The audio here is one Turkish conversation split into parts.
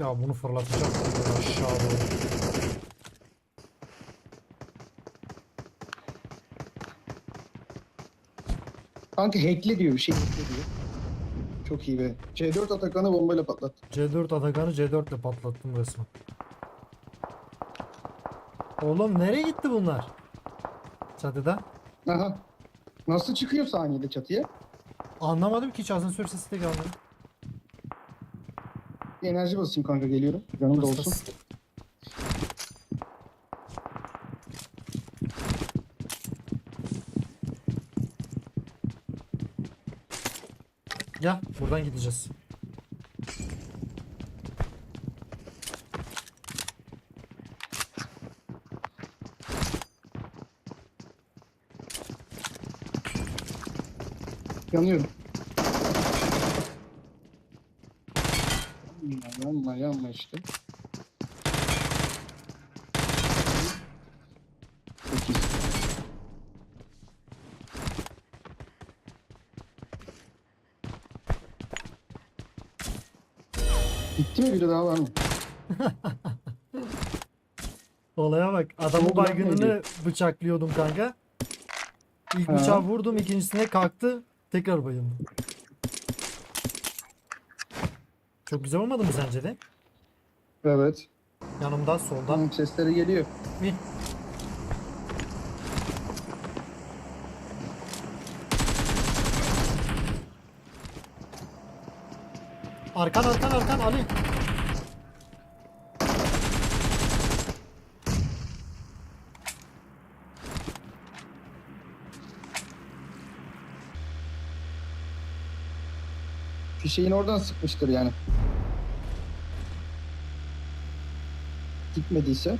Ya bunu fırlatacak aşağı doğru. Kanka hackle diyor bir şey hackle diyor. Çok iyi be. C4 Atakan'ı bombayla patlat. C4 Atakan'ı C4 ile patlattım resmen. Oğlum nereye gitti bunlar? Çatıda. Aha. Nasıl çıkıyor saniyede çatıya? Anlamadım ki hiç asansör sesi de gelmedi. Bir enerji basayım kanka geliyorum. Yanımda Bas, olsun. bas. Gel buradan gideceğiz. Yanıyorum. Çok iyi. Gitti mi biri daha var mı? Olaya bak. Lan baygınını bıçaklıyordum kanka. İlk Ha. bıçağı vurdum ikincisine kalktı. Tekrar bayıldım. Çok güzel olmadı mı sence de? Evet. Yanımda solda. Tamam sesleri geliyor. Bir. Arkan arkan arkan Ali. Fişeğin oradan sıkmıştır yani. Gitmediyse.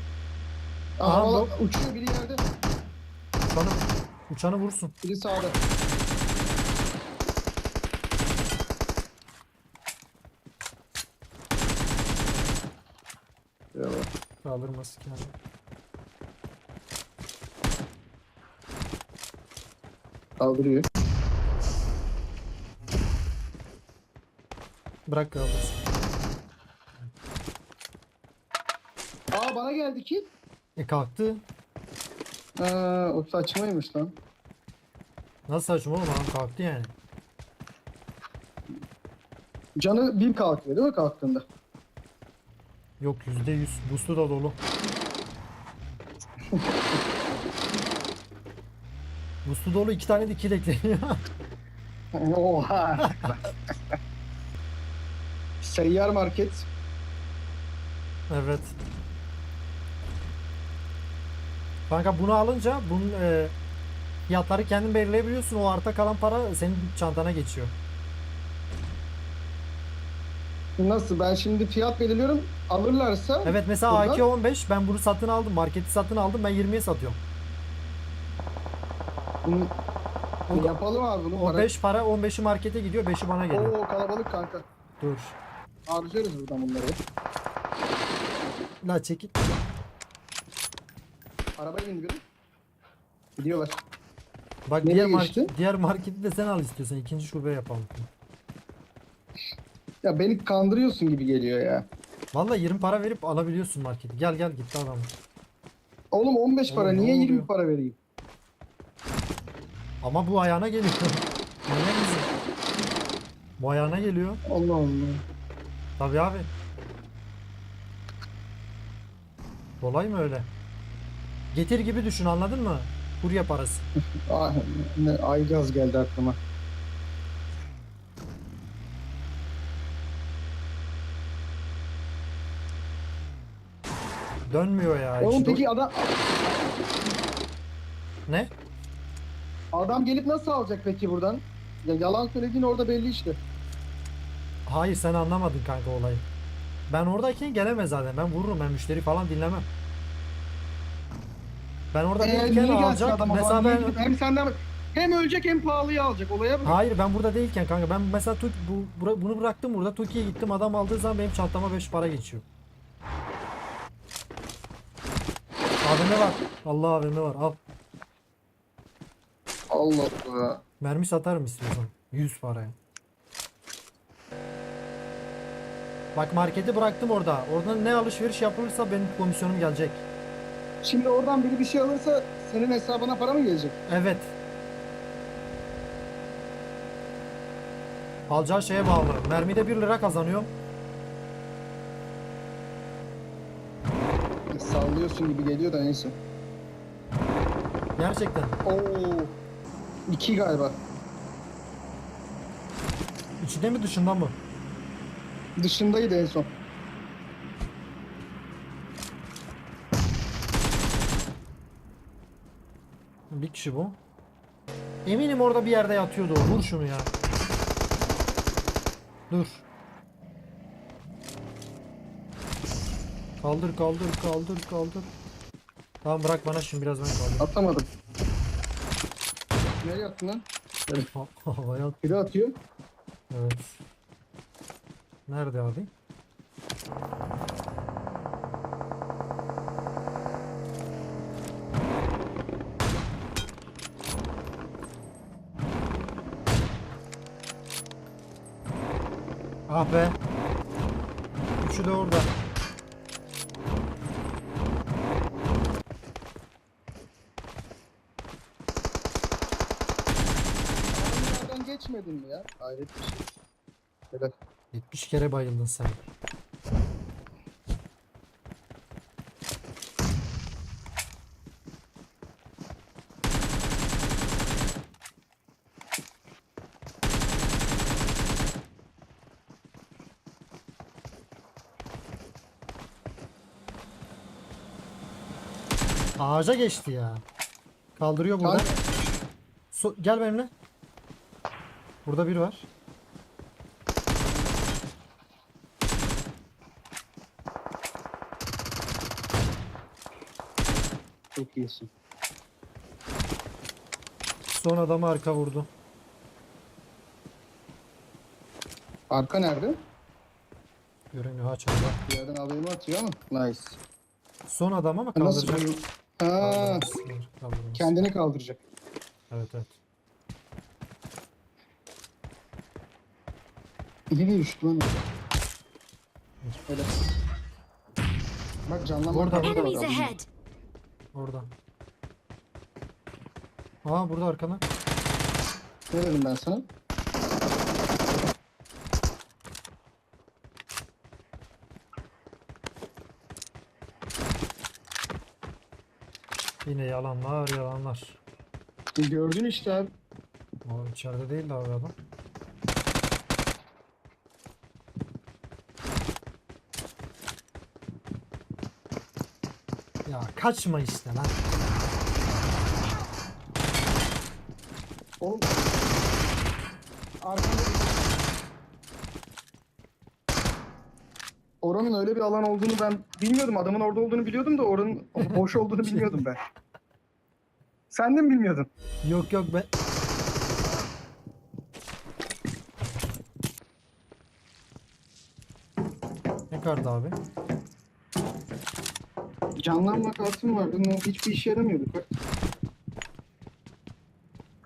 Aha, bu- uçuyor biri yerde, Uçanı, uçanı vursun. biri sağda. Evet. Kaldırması kendini. Kaldırıyor. Bırak kaldırsın. Aa bana geldi ki. E kalktı. Aa, o saçmaymış lan. Nasıl saçma oğlum adam kalktı yani. Canı bir kalkıyor değil mi kalktığında? Yok yüzde yüz. Boost'u da dolu. Boost'u dolu iki tane de kill ekleniyor. Oha. Seyyar market. evet. Kanka bunu alınca bunun e, fiyatları kendin belirleyebiliyorsun. O arta kalan para senin çantana geçiyor. Nasıl? Ben şimdi fiyat belirliyorum. Alırlarsa Evet mesela Buradan- AK-15 ben bunu satın aldım. Marketi satın aldım. Ben 20'ye satıyorum. bunu O- yapalım abi bunu. O para- 5 para 15'i markete gidiyor. 5'i bana geliyor. Oo kalabalık kanka. Dur. Harcarız buradan bunları. La çekil. Arabaya bindi biri. Gidiyorlar. Bak Nereye diğer, geçti? market, diğer marketi de sen al istiyorsan. ikinci şube yapalım. Ya beni kandırıyorsun gibi geliyor ya. Vallahi 20 para verip alabiliyorsun marketi. Gel gel gitti adam. Oğlum 15 para Oğlum, ne niye 20 oluyor? para vereyim? Ama bu ayağına geliyor. Manyak mısın? Bu ayağına geliyor. Allah Allah. Tabii abi. Kolay mı öyle? Getir gibi düşün anladın mı? Kurye parası. Ah, ne, Aygaz geldi aklıma. Dönmüyor ya. Oğlum hiç. peki adam Ne? adam gelip nasıl alacak peki buradan? Ya yalan söylediğin orada belli işte. Hayır sen anlamadın kanka olayı. Ben oradayken gelemez zaten. Ben vururum. Ben müşteri falan dinlemem. Ben orada Ee, değilken gelsin alacak. adam? Mesela niye ben... gidip hem senden hem ölecek hem pahalıya alacak. Olaya bak. Hayır ben burada değilken kanka. Ben mesela Tuk, bu, bura- bunu bıraktım burada. Toki'ye gittim. Adam aldığı zaman benim çantama 5 para geçiyor. AVM var. Allah AVM var. Al. Allah Allah. Mermi satarım istiyorsan. 100 paraya. Bak marketi bıraktım orada. Oradan ne alışveriş yapılırsa benim komisyonum gelecek. Şimdi oradan biri bir şey alırsa senin hesabına para mı gelecek? Evet. Alacağı şeye bağlı. Mermide 1 lira kazanıyor. Sallıyorsun gibi geliyor da neyse. Gerçekten. Oo. İki galiba. İçinde mi dışında mı? Dışındaydı en son. Bir kişi bu. Eminim orada bir yerde yatıyordu o. Vur şunu ya. Dur. Kaldır kaldır kaldır kaldır. Tamam bırak bana şimdi biraz ben kaldır. Atamadım. Nereye attın lan? Havaya at. Biri atıyor. Evet. Nerede abi? Ah be. Üçü de orada. Nereden geçmedin mi ya? Hayret bir şey. Helal. 70 kere bayıldın sen. Ağaca geçti ya. Kaldırıyor burada. So- gel benimle. Burada biri var. Çok iyisin. Son adamı arka vurdu. Arka nerede? Görünüyor ha çarda. Bir yerden alayım atıyor ama. Nice. Son adam ama Nasıl kaldıracak. bayıl? Ha, kendini kaldıracak. Evet evet. Nereye düştü lan? Öyle. Bak canlanma Orada, kartı da var Enemies ahead! Orada. Aa burada arkana. Ne dedim ben sana? Yine yalanlar yalanlar. E, Gördün işte abi. O içeride değil de abi adam. Ya kaçma işte lan. Oğlum. Arkanda Oranın öyle bir alan olduğunu ben bilmiyordum. Adamın orada olduğunu biliyordum da oranın boş olduğunu bilmiyordum ben. Sen de mi bilmiyordun? Yok yok ben... Ne kartı abi? Canlanma kartım vardı. ama Hiçbir işe yaramıyordu kart.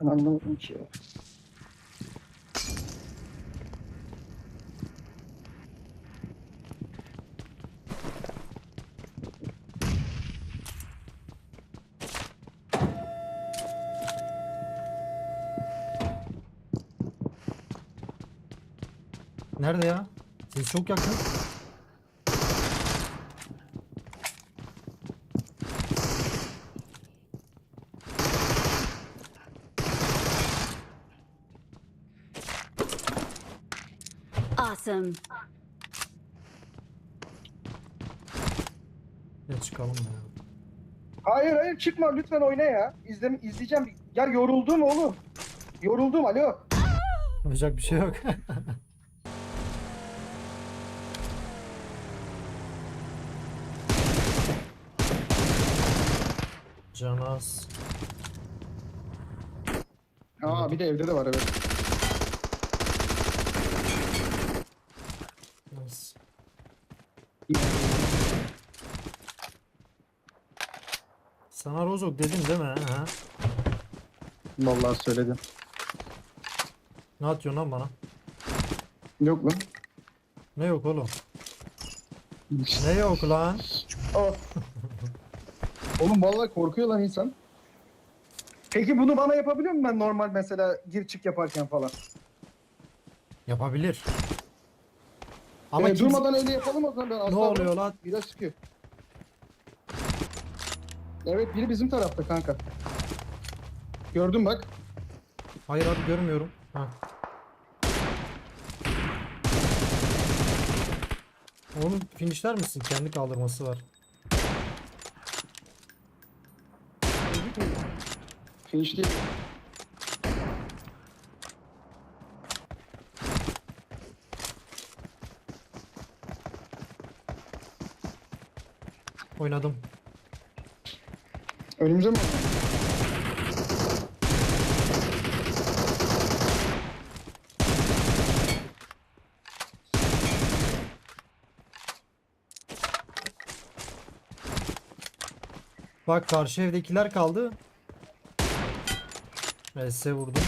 Ben anlamadım ki ya. Nerede ya? Siz çok yakın. Awesome. Ya çıkalım ya. Hayır hayır çıkma lütfen oyna ya. İzle, izleyeceğim. Ya yoruldum oğlum. Yoruldum alo. Yapacak bir şey yok. Canaz. Aa bir de evde de var evet. Nice. Sana Rozok dedim değil mi? Ha? Vallahi söyledim. Ne atıyorsun lan bana? Yok lan. Ne yok oğlum? Ne yok lan? Aa. Oğlum vallahi korkuyor lan insan. Peki bunu bana yapabiliyor muyum ben normal mesela gir çık yaparken falan? Yapabilir. Ama Ama kimse- durmadan öyle yapalım o zaman ben Ne asla oluyor lan? Biraz sıkıyor. Evet biri bizim tarafta kanka. Gördüm bak. Hayır abi görmüyorum. Ha. Oğlum finishler misin? Kendi kaldırması var. Değil. Oynadım. Önümüze mi? Bak karşı evdekiler kaldı. S vurdum.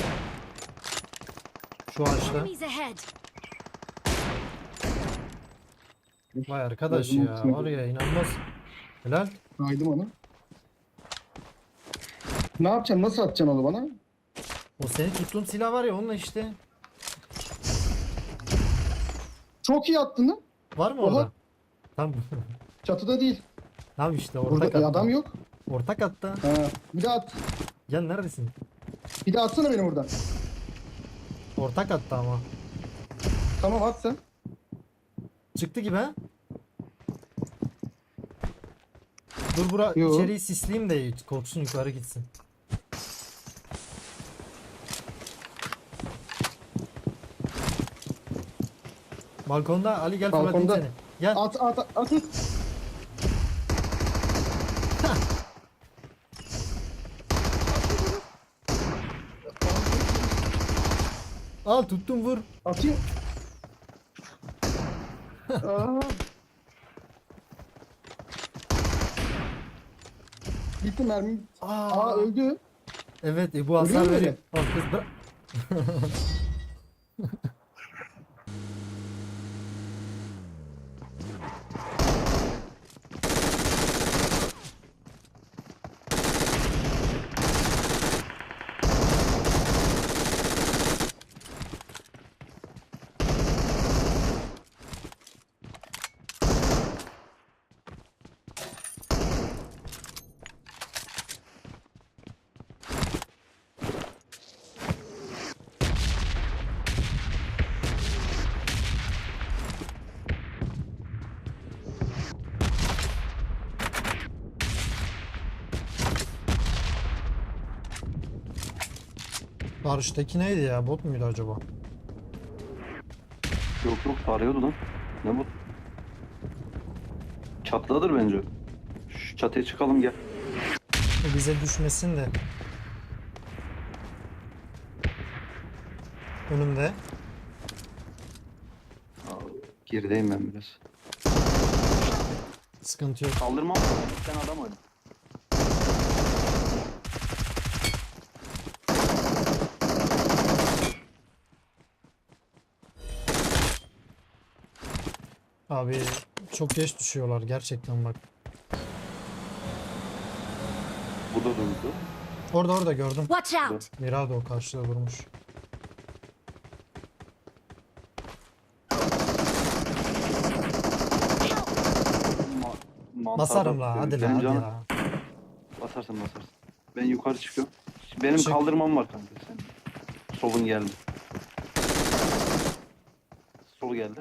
Şu ağaçta. Enemies ahead. Vay arkadaş ya. Var ya inanılmaz. Helal. Kaydım onu. Ne yapacaksın? Nasıl atacaksın onu bana? O senin tuttuğun silah var ya onunla işte. Çok iyi attın lan. Var mı Oha. orada? Tam Çatıda değil. tam işte orta Burada e, adam yok. Orta katta. Ha, bir daha at. Gel neredesin? Bir daha atsana beni buradan. Orta katta ama. Tamam at sen. Çıktı gibi ha? Dur bura Yo. içeriği sisleyeyim de korksun yukarı gitsin. Balkonda Ali gel fırlatayım Balkonda. seni. Gel. At at at. at. Al tuttum vur. Atayım. Aa. Bitti mermi. Aa, Aa öldü. evet e, bu hasar Ölüyor mu veriyor. Bak kız bırak. Barış'taki neydi ya? Bot muydu acaba? Yok yok tarıyordu lan. Ne bu? Çatıdadır bence. Şu çatıya çıkalım gel. O bize düşmesin de. Önümde. Aa, Gerideyim ben biraz. Sıkıntı yok. Kaldırmam. Sen adam öyle. Abi çok geç düşüyorlar gerçekten bak. Bu da durdu. Orada orada gördüm. Watch out. Mirado karşıda vurmuş. Ma Basarım la hadi la hadi canım- la. Basarsın basarsın. Ben yukarı çıkıyorum. Benim Çık. kaldırmam var kanka sen. Solun geldi. Sol geldi.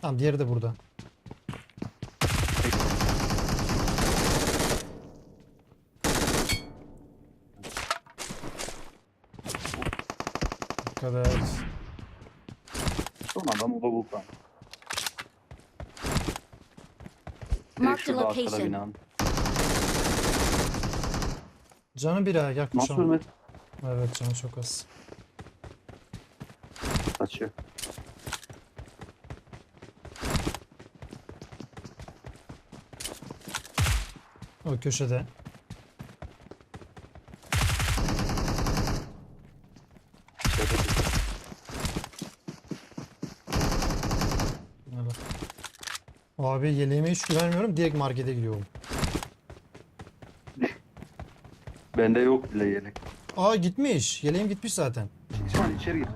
Tamam diğeri de burada. Dikkat et. Son adam o da bu kan. Direkt Mark the şurada arkada location. binanın. Canı bir ha gel Nasıl kuşam. ölmedi? Evet canı çok az. Kaçıyor. O köşede. Abi yeleğime hiç güvenmiyorum. Direkt markete gidiyorum. Bende yok bile yelek. Aa gitmiş. Yeleğim gitmiş zaten. İsmail içeri gir.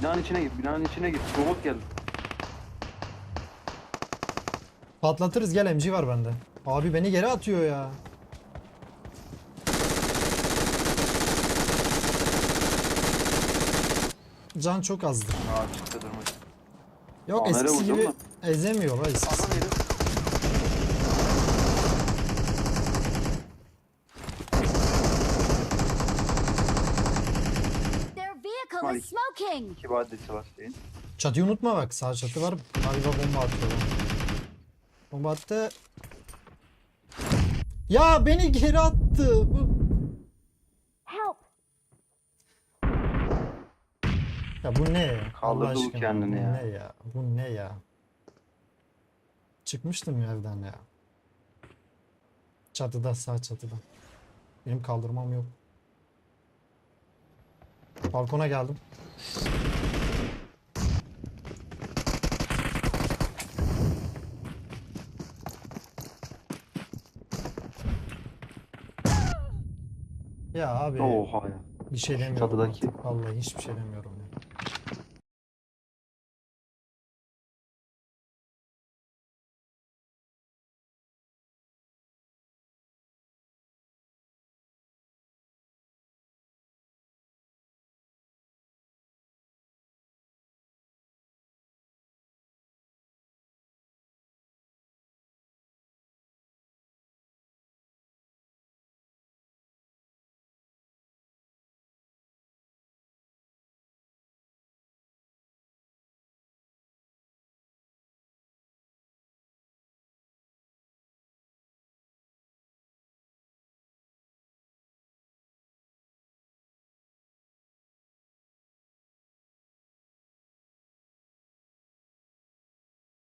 Binanın içine gir. Binanın içine gir. Robot geldi. Patlatırız gel MG var bende. Abi beni geri atıyor ya. Can çok azdır. Aa çıktı durma. Yok Aa, nereye eskisi vurdun gibi lan? ezemiyor la eskisi. Adam herif. Their vehicle Malik. is smoking. İki vadisi var şeyin. Çatıyı unutma bak sağ çatı var. Galiba bomba atıyor. lan. Bomba attı. Ya beni geri attı. Bu- Help. Ya bu ne ya? Kaldırdı Allah bu kendini bu ya. Ne ya? Bu ne ya? Çıkmıştım ya evden ya. Çatıda sağ çatıda. Benim kaldırmam yok. Balkona geldim. Ya abi Oha ya. bir şey demiyorum çatıdaki. artık. Vallahi hiçbir şey demiyorum ya.